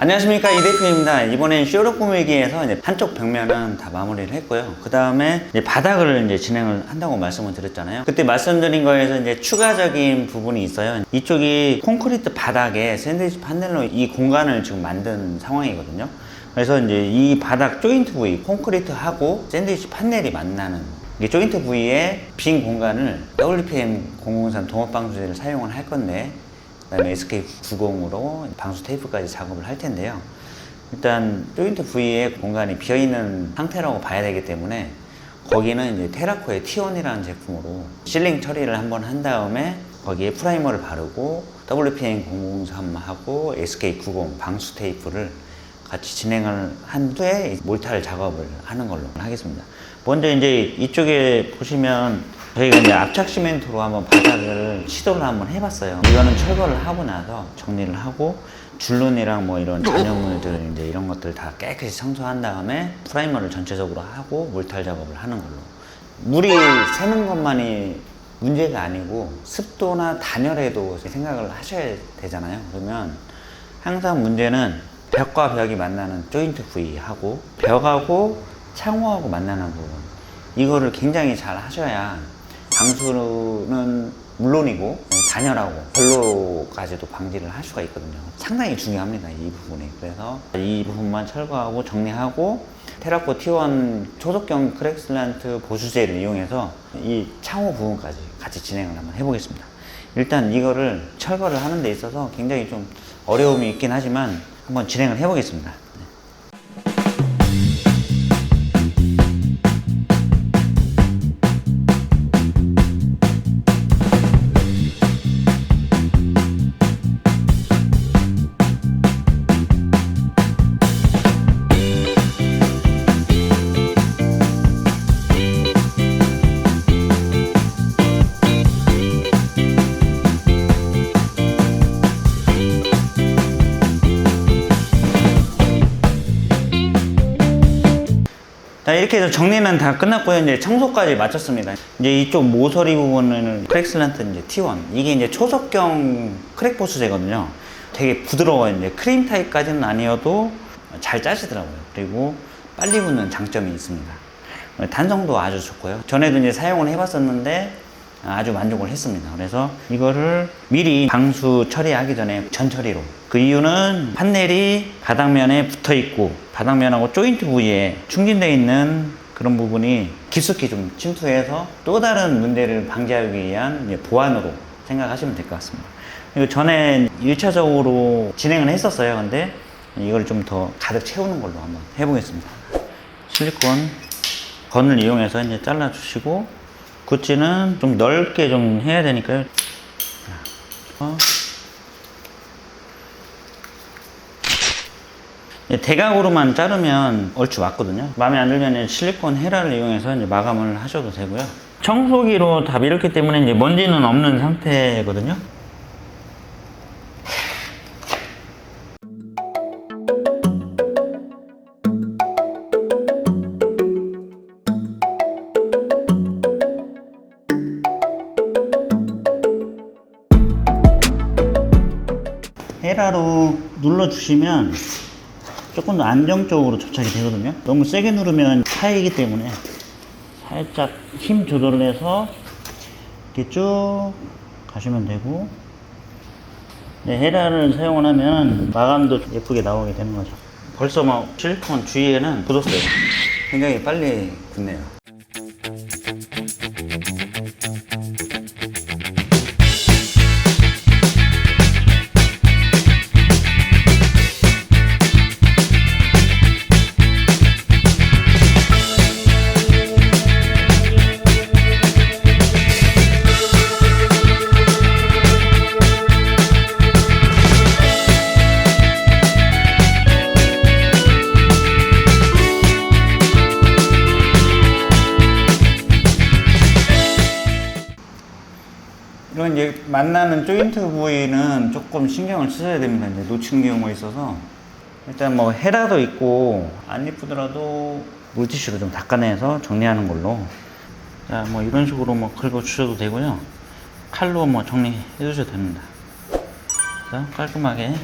안녕하십니까 이 대표입니다. 이번엔 쇼룸 꾸미기에서 이제 한쪽 벽면은 다 마무리를 했고요. 그 다음에 바닥을 이제 진행을 한다고 말씀을 드렸잖아요. 그때 말씀드린 거에서 이제 추가적인 부분이 있어요. 이쪽이 콘크리트 바닥에 샌드위치 판넬로 이 공간을 지금 만든 상황이거든요. 그래서 이제 이 바닥 조인트 부위, 콘크리트하고 샌드위치 판넬이 만나는 이 조인트 부위에 빈 공간을 WPM 003 동업방수제를 사용을 할 건데 그다음에 SK90으로 방수 테이프까지 작업을 할 텐데요. 일단 조인트 부위에 공간이 비어 있는 상태라고 봐야 되기 때문에 거기는 이제 테라코의 T1이라는 제품으로 실링 처리를 한번 한 다음에 거기에 프라이머를 바르고 WPM 003하고 SK90 방수 테이프를 같이 진행을 한 후에 몰탈 작업을 하는 걸로 하겠습니다. 먼저 이제 이쪽에 보시면 저희가 이제 압착 시멘트로 한번 바닥을 시도를 한번 해봤어요. 이거는 철거를 하고 나서 정리를 하고 줄눈이랑 뭐 이런 잔여물들 이제 이런 것들 다 깨끗이 청소한 다음에 프라이머를 전체적으로 하고 몰탈 작업을 하는 걸로. 물이 새는 것만이 문제가 아니고 습도나 단열에도 생각을 하셔야 되잖아요. 그러면 항상 문제는 벽과 벽이 만나는 조인트 부위하고 벽하고 창호하고 만나는 부분. 이거를 굉장히 잘 하셔야 방수는 물론이고 단열하고 별로까지도 방지를 할 수가 있거든요. 상당히 중요합니다 이 부분이. 그래서 이 부분만 철거하고 정리하고 테라코 T1 초속경 크랙슬란트 보수제를 이용해서 이 창호 부분까지 같이 진행을 한번 해보겠습니다. 일단 이거를 철거를 하는 데 있어서 굉장히 좀 어려움이 있긴 하지만 한번 진행을 해보겠습니다. 이렇게 해서 정리는 다 끝났고요. 이제 청소까지 마쳤습니다. 이제 이쪽 모서리 부분은 크랙슬란트 이제 T1 이게 이제 초속경 크랙 보수제거든요. 되게 부드러워요. 이제 크림 타입까지는 아니어도 잘 짜지더라고요. 그리고 빨리 붙는 장점이 있습니다. 단성도 아주 좋고요. 전에도 이제 사용을 해봤었는데 아주 만족을 했습니다. 그래서 이거를 미리 방수 처리하기 전에 전처리로. 그 이유는 판넬이 바닥면에 붙어 있고 바닥면하고 조인트 부위에 충진되어 있는 그런 부분이 깊숙이 좀 침투해서 또 다른 문제를 방지하기 위한 보완으로 생각하시면 될 것 같습니다. 그리고 전에 1차적으로 진행을 했었어요. 근데 이걸 좀 더 가득 채우는 걸로 한번 해보겠습니다. 실리콘 건을 이용해서 이제 잘라주시고 구찌는 좀 넓게 좀 해야 되니까요. 어. 예, 대각으로만 자르면 얼추 맞거든요. 마음에 안 들면 실리콘 헤라를 이용해서 이제 마감을 하셔도 되고요. 청소기로 다 밀었기 때문에 이제 먼지는 없는 상태거든요. 헤라로 눌러주시면 조금 더 안정적으로 접착이 되거든요. 너무 세게 누르면 파이기 때문에 살짝 힘 조절을 해서 이렇게 쭉 가시면 되고 네, 헤라를 사용을 하면 마감도 예쁘게 나오게 되는 거죠. 벌써 막 실리콘 주위에는 굳었어요. 굉장히 빨리 굳네요. 만나는 조인트 부위는 조금 신경을 쓰셔야 됩니다. 이제 놓치는 경우가 있어서 일단 뭐 헤라도 있고 안 이쁘더라도 물티슈로 좀 닦아내서 정리하는 걸로 자 뭐 이런 식으로 뭐 긁어 주셔도 되고요. 칼로 뭐 정리해 주셔도 됩니다. 깔끔하게